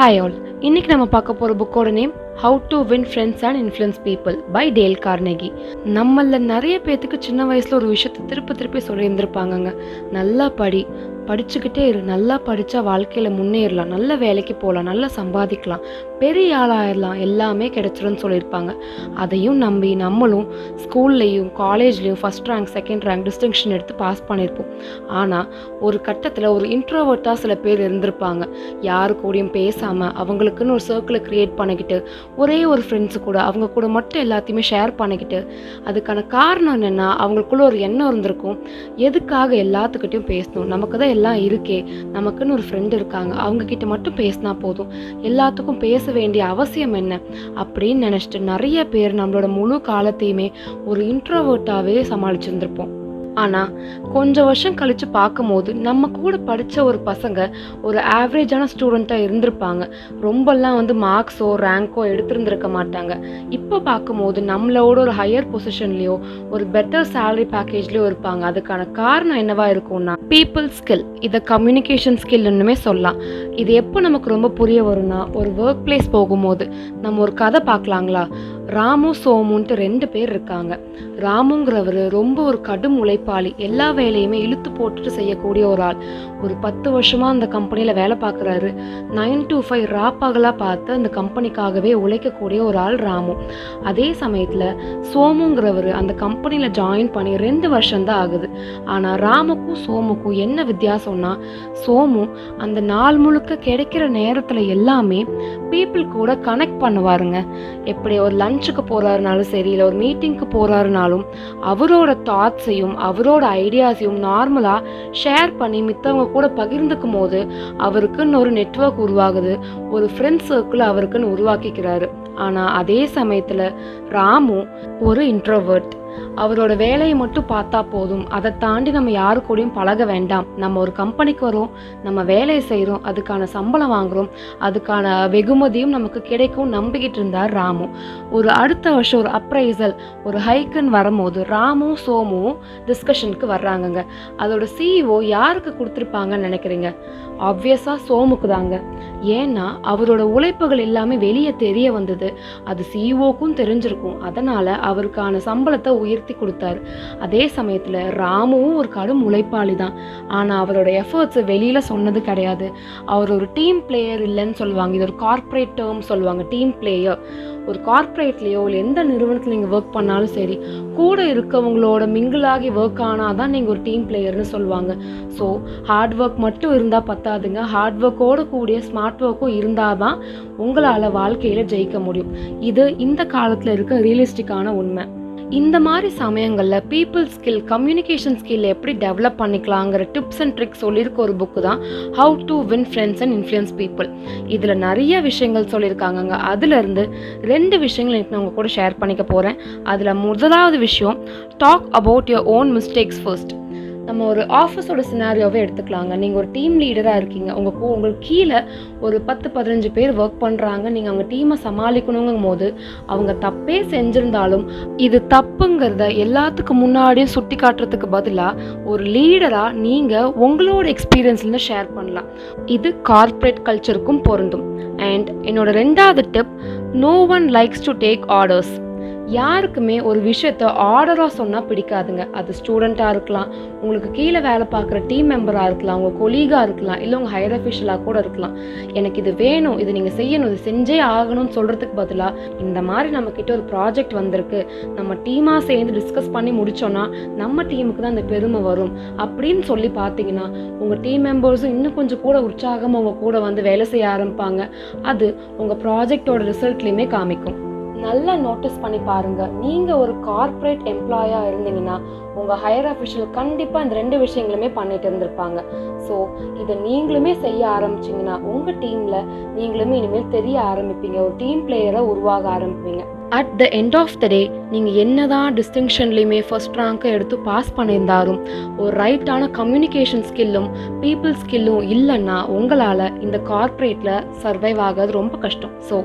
Hi all இன்னைக்கு நம்ம பார்க்க போகிற புக்கோட name how to win friends and influence people by Dale Carnegie நம்மள நிறைய பேர்த்துக்கு சின்ன வயசில் ஒரு விஷயத்தை திருப்பி திருப்பி சொல்லியிருந்திருப்பாங்கங்க. நல்லா படி படிச்சுக்கிட்டே இரு. நல்லா படித்தா வாழ்க்கையில் முன்னேறலாம். நல்ல வேலைக்கு போகலாம் நல்லா சம்பாதிக்கலாம். பெரிய ஆளாயிடலாம் எல்லாமே கிடச்சிரும்னு சொல்லியிருப்பாங்க. அதையும் நம்பி நம்மளும் ஸ்கூல்லையும் காலேஜ்லேயும் first rank second rank distinction எடுத்து பாஸ் பண்ணியிருப்போம். ஆனால் ஒரு கட்டத்தில் ஒரு இன்ட்ரோவர்ட்டாக சில பேர் இருந்திருப்பாங்க. யாரு கூடயும் பேசாமல் அவங்களுக்குன்னு ஒரு சர்க்கிளை க்ரியேட் பண்ணிக்கிட்டு ஒரே ஒரு ஃப்ரெண்ட்ஸு கூட அவங்க கூட மட்டும் எல்லாத்தையுமே ஷேர் பண்ணிக்கிட்டு அதுக்கான காரணம் என்னென்னா அவங்களுக்குள்ள ஒரு எண்ணம் இருந்திருக்கும். எதுக்காக எல்லாத்துக்கிட்டையும் பேசணும்? நமக்கு தான் எல்லாம் இருக்கே நமக்குன்னு ஒரு ஃப்ரெண்டு இருக்காங்க அவங்க கிட்ட மட்டும் பேசினா போதும். எல்லாத்துக்கும் பேச வேண்டிய அவசியம் என்ன? அப்படின்னு நினச்சிட்டு நிறைய பேர் நம்மளோட முழு காலத்தையுமே ஒரு இன்ட்ரோவர்ட்டாகவே சமாளிச்சிருந்திருப்போம். ஆனால் கொஞ்சம் வருஷம் கழித்து பார்க்கும்போது நம்ம கூட படித்த ஒரு பசங்க ஒரு ஆவரேஜான ஸ்டூடெண்ட்டாக இருந்திருப்பாங்க. ரொம்பலாம் வந்து மார்க்ஸோ ரேங்க்கோ எடுத்திருந்திருக்க மாட்டாங்க. இப்போ பார்க்கும்போது நம்மளோட ஒரு ஹையர் பொசிஷன்லேயோ ஒரு பெட்டர் சேலரி பேக்கேஜ்லேயோ இருப்பாங்க. அதுக்கான காரணம் என்னவா இருக்கும்னா பீப்புள் ஸ்கில் இதை கம்யூனிகேஷன் ஸ்கில்னுமே சொல்லலாம். இது எப்போ நமக்கு ரொம்ப புரிய வரும்னா ஒரு ஒர்க் பிளேஸ் போகும்போது நம்ம ஒரு கதை பார்க்கலாங்களா? ராமு சோமுன்ட்டு ரெண்டு பேர் இருக்காங்க. ராமுங்கிறவர் ரொம்ப ஒரு கடும் உழைப்பாளி. எல்லா வேலையுமே இழுத்து போட்டுட்டு செய்யக்கூடிய ஒரு ஆள். ஒரு பத்து வருஷமாக அந்த கம்பெனியில் வேலை பார்க்குறாரு. நைன் டு ஃபைவ் ராப்பாகலாக பார்த்து அந்த கம்பெனிக்காகவே உழைக்கக்கூடிய ஒரு ஆள் ராமு. அதே சமயத்தில் சோமுங்கிறவர் அந்த கம்பெனியில் ஜாயின் பண்ணி ரெண்டு வருஷம்தான் ஆகுது. ஆனால் ராமுக்கும் சோமுக்கும் என்ன வித்தியாசம்னா சோமு அந்த நாள் முழுக்க கிடைக்கிற நேரத்தில் எல்லாமே பீப்புள் கூட கனெக்ட் பண்ணுவாருங்க. எப்படி ஒரு லஞ்சுக்கு போகிறாருனாலும் சரி இல்லை ஒரு மீட்டிங்க்கு போகிறாருனாலும் அவரோட தாட்ஸையும் அவரோட ஐடியாஸையும் நார்மலாக ஷேர் பண்ணி மித்தவங்க கூட பகிர்ந்துக்கும் போது அவருக்குன்னு ஒரு நெட்வொர்க் உருவாகுது. ஒரு ஃப்ரெண்ட் சர்க்கிள் அவருக்குன்னு உருவாக்கிக்கிறாரு. ஆனால் அதே சமயத்தில் ராமு ஒரு இன்ட்ரோவர்ட் அவரோட வேலையை மட்டும் பார்த்தா போதும். அதை தாண்டி நம்ம யாரு கூடயும் பழக வேண்டாம். நம்ம ஒரு கம்பெனிக்கு வரோம் நம்ம வேலையை செய்கிறோம் அதுக்கான சம்பளம் வாங்குறோம் அதுக்கான வெகுமதியும் நமக்கு கிடைக்கும் நம்பிக்கிட்டு இருந்தார் ராமு. ஒரு அடுத்த வருஷம் ஒரு அப்ரைசல் ஒரு ஹைக்குன்னு வரும்போது ராமும் சோமும் டிஸ்கஷனுக்கு வர்றாங்கங்க. அதோட சிஇஓ யாருக்கு கொடுத்துருப்பாங்கன்னு நினைக்கிறீங்க? ஆப்வியஸாக சோமுக்கு தாங்க ஏன்னா அவரோட உழைப்புகள் எல்லாமே வெளியே தெரிய வந்தது. அது சிஇஓக்கும் தெரிஞ்சிருக்கும். அதனால் அவருக்கான சம்பளத்தை உயர்த்தி கொடுத்தாரு. அதே சமயத்தில் ராமுவும் ஒரு கடும் உழைப்பாளி தான். ஆனால் அவரோட எஃபர்ட்ஸை வெளியில் சொன்னது கிடையாது. அவர் ஒரு டீம் பிளேயர் இல்லைன்னு சொல்லுவாங்க. இது ஒரு கார்ப்பரேட் டேர்ம் சொல்லுவாங்க டீம் பிளேயர் ஒரு கார்ப்பரேட்லேயோ இல்லை எந்த நிறுவனத்தில் நீங்கள் ஒர்க் பண்ணாலும் சரி கூட இருக்கவங்களோட மிங்கிளாகி ஒர்க் ஆனால் தான் நீங்கள் ஒரு டீம் பிளேயர்னு சொல்லுவாங்க. ஸோ ஹார்ட் ஒர்க் மட்டும் இருந்தால் பத்தாதுங்க. ஹார்ட் ஒர்க்கோட கூடிய ஸ்மார்ட் ஒர்க்கும் இருந்தால் தான் உங்களால் வாழ்க்கையில் ஜெயிக்க முடியும். இது இந்த காலத்தில் இருக்க ரியலிஸ்டிக்கான உண்மை. இந்த மாதிரி சமயங்களில் பீப்புள் ஸ்கில் கம்யூனிகேஷன் ஸ்கில் எப்படி டெவலப் பண்ணிக்கலாங்கிற டிப்ஸ் அண்ட் ட்ரிக்ஸ் சொல்லியிருக்க ஒரு புக்கு தான் how to win friends and influence people இதில் நிறைய விஷயங்கள் சொல்லியிருக்காங்கங்க. அதுலேருந்து ரெண்டு விஷயங்கள் எனக்கு நான் உங்கள் கூட ஷேர் பண்ணிக்க போகிறேன் அதில் முதலாவது விஷயம் talk about your own mistakes first நம்ம ஒரு ஆஃபீஸோட சினாரியோவே எடுத்துக்கலாங்க. நீங்கள் ஒரு டீம் லீடராக இருக்கீங்க. உங்கள் கூ உங்களுக்கு கீழே ஒரு பத்து பதினஞ்சு பேர் ஒர்க் பண்ணுறாங்க நீங்கள் அவங்க டீமை சமாளிக்கணுங்கும் போது அவங்க தப்பே செஞ்சுருந்தாலும் இது தப்புங்கிறத எல்லாத்துக்கும் முன்னாடியும் சுட்டி காட்டுறதுக்கு பதிலாக ஒரு லீடராக நீங்கள் உங்களோட எக்ஸ்பீரியன்ஸ்லேருந்து ஷேர் பண்ணலாம். இது கார்ப்பரேட் கல்ச்சருக்கும் பொருந்தும். அண்ட் என்னோட ரெண்டாவது tip no one likes to take orders யாருக்குமே ஒரு விஷயத்த ஆர்டராக சொன்னால் பிடிக்காதுங்க. அது ஸ்டூடெண்ட்டாக இருக்கலாம் உங்களுக்கு கீழே வேலை பார்க்குற டீம் மெம்பராக இருக்கலாம் உங்கள் கொலீகாக இருக்கலாம் இல்லை உங்கள் ஹையர் அஃபிஷியலாக கூட இருக்கலாம். எனக்கு இது வேணும் இது நீங்கள் செய்யணும் இது செஞ்சே ஆகணும்னு சொல்கிறதுக்கு பதிலாக இந்த மாதிரி நம்மக்கிட்ட ஒரு ப்ராஜெக்ட் வந்திருக்கு. நம்ம டீமாக சேர்ந்து டிஸ்கஸ் பண்ணி முடிச்சோன்னா நம்ம டீமுக்கு தான் இந்த பெருமை வரும். அப்படின்னு சொல்லி பார்த்தீங்கன்னா உங்கள் டீம் மெம்பர்ஸும் இன்னும் கொஞ்சம் கூட உற்சாகமாக உங்கள் கூட வந்து வேலை செய்ய ஆரம்பிப்பாங்க. அது உங்கள் ப்ராஜெக்டோட ரிசல்ட்லேயுமே காமிக்கும். நல்லா நோட்டீஸ் பண்ணி பாருங்க. நீங்க ஒரு கார்ப்பரேட் எம்ப்ளாயா இருந்தீங்கன்னா உங்க ஹையர் அஃபிஷியல் கண்டிப்பா இந்த ரெண்டு விஷயங்களுமே பண்ணிட்டு இருந்திருப்பாங்க. ஸோ இதை நீங்களுமே செய்ய ஆரம்பிச்சிங்கன்னா உங்க டீம்ல நீங்களுமே இனிமேல் தெரிய ஆரம்பிப்பீங்க. ஒரு டீம் பிளேயரை உருவாக ஆரம்பிப்பீங்க. At the end of the day நீங்கள் என்ன தான் டிஸ்டிங்ஷன்லேயுமே ஃபர்ஸ்ட் ரேங்க்கை எடுத்து பாஸ் பண்ணியிருந்தாலும் ஒரு ரைட்டான கம்யூனிகேஷன் ஸ்கில்லும் பீப்புள் ஸ்கில்லும் இல்லைன்னா உங்களால் இந்த கார்ப்பரேட்டில் சர்வைவ் ஆகிறது ரொம்ப கஷ்டம். ஸோ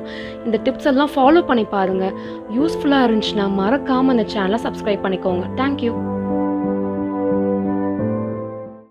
இந்த டிப்ஸ் எல்லாம் ஃபாலோ பண்ணி பாருங்கள் யூஸ்ஃபுல்லாக இருந்துச்சுன்னா மறக்காமல் இந்த சேனலை சப்ஸ்கிரைப் பண்ணிக்கோங்க. தேங்க்யூ